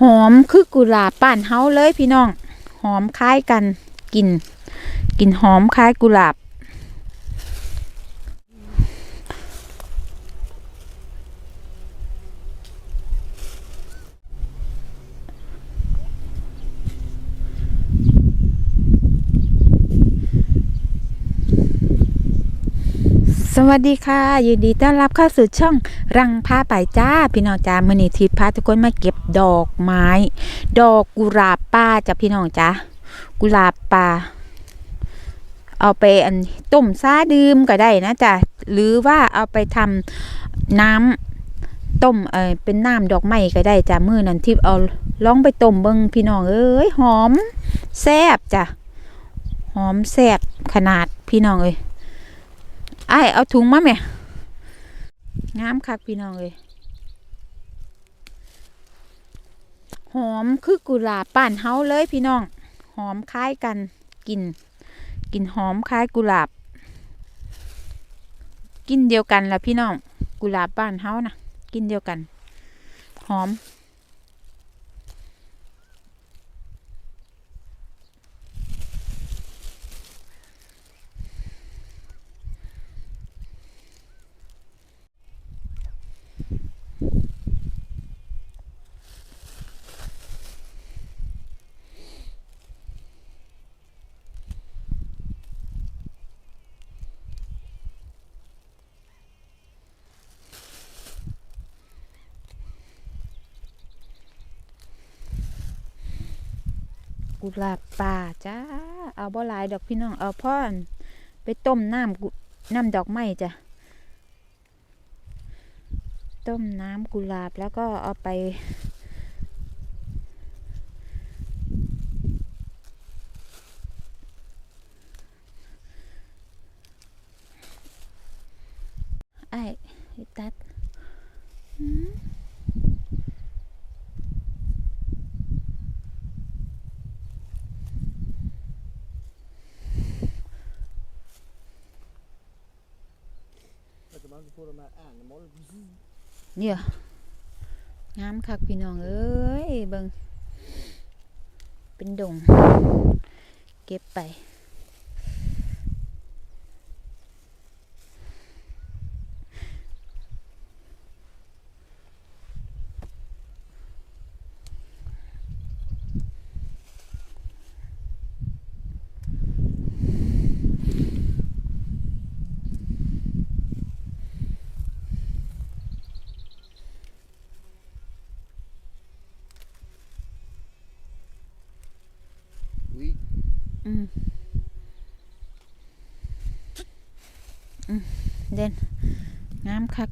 หอมคือกุหลาบป่านเฮาเลยพี่น้อง หอมคล้ายกันกลิ่นกลิ่นหอมคล้ายกุหลาบ วัสดีค่ะยินดีต้อนรับเข้าสู่ช่องรังผ้าไปจ้า พี่น้องจ้ามือนีทิพย์พาทุกคนมาเก็บดอกไม้ ดอกกุหลาบป่าจ้ะพี่น้องจ้ากุหลาบป่า เอาไปอันต้มซาดื่มก็ได้นะจ้ะหรือว่าเอาไปทำน้ำต้มเออเป็นน้ำดอกไม้ก็ได้จ้ะมือนั้นทิพเอาลองไปต้มเบิ่งพี่น้องเอ้ยหอมแซ่บจ้ะหอมแซ่บขนาดพี่น้องเอ้ย ไอเอาถุงมาแม่งามคักพี่น้องเลยหอมคือกุหลาบป่านเฮาเลยพี่น้อง หอมคล้ายกันกลิ่นกลิ่นหอมคล้ายกุหลาบกลินเดียวกันละพี่น้อง กุหลาบบ้านเฮานะกลินเดียวกัน หอม กุหลาบป่าจ้า เอาบ่หลายดอกพี่น้อง เอาพ่อนไปต้มน้ำกุน้ำดอกไม้จ้ะ ต้มน้ำกุหลาบแล้วก็เอาไป ไอ้ไอ้ตัดหืม เนี่ยงามคักพี่น้องเอ้ยเบิงเป็นดง เก็บไป เด่นงามคัก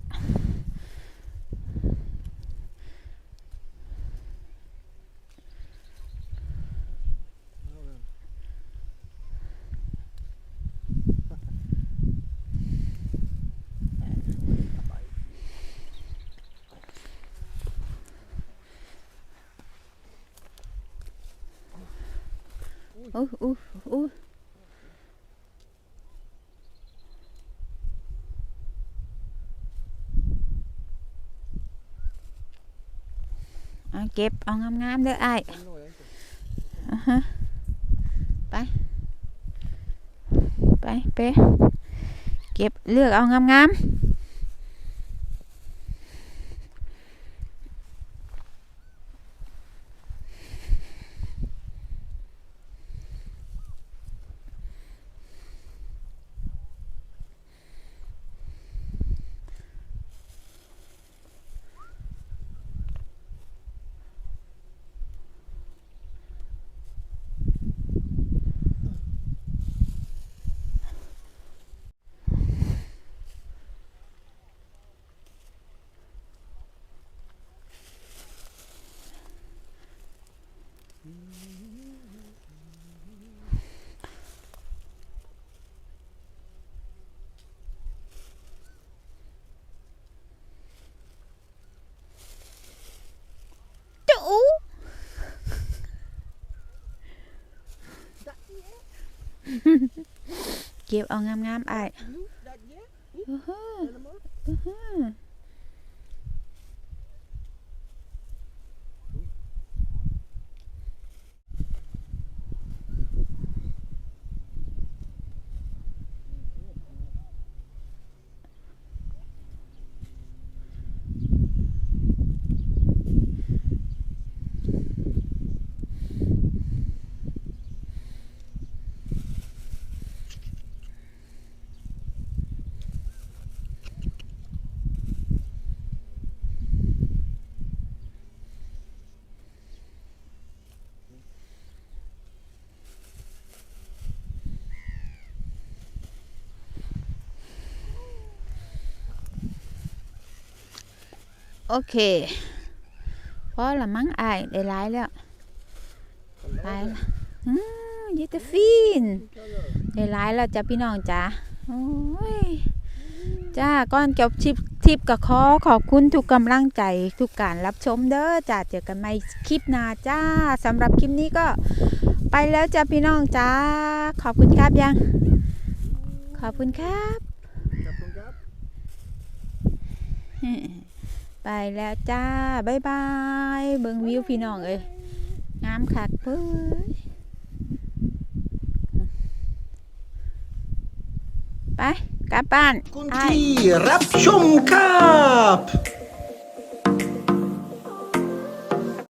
อู้อู้อู้เอาเก็บ เอางามๆเด้อไอ้อ่าฮะ ไป ไปเปเก็บเลือกเอางามๆ เก็บเอางามๆอ้าย Dat je? อื้อหือ Helemaal. อื้อหือ โอเคพอละมั้งอายได้หลายแล้วตายละอืมยิตาฟินได้หลายแล้วจ้ะพี่น้องจ้ะโอ้ยจ้าก่อนจบชิปทิปก็ขอขอบคุณทุกกำลังใจทุกการรับชมเด้อจ้าเจอกันใหม่คลิปหน้าจ้าสำหรับคลิปนี้ก็ไปแล้วจ้ะพี่น้องจ้าขอบคุณครับยัง ขอบคุณครับ Kap, kom, kap. ไปแล้วจ้าบายบายเบิงวิวพี่น้องเอ้ยงามคักเพิ่ยไปกลับบ้านคุณที่รับชมครับ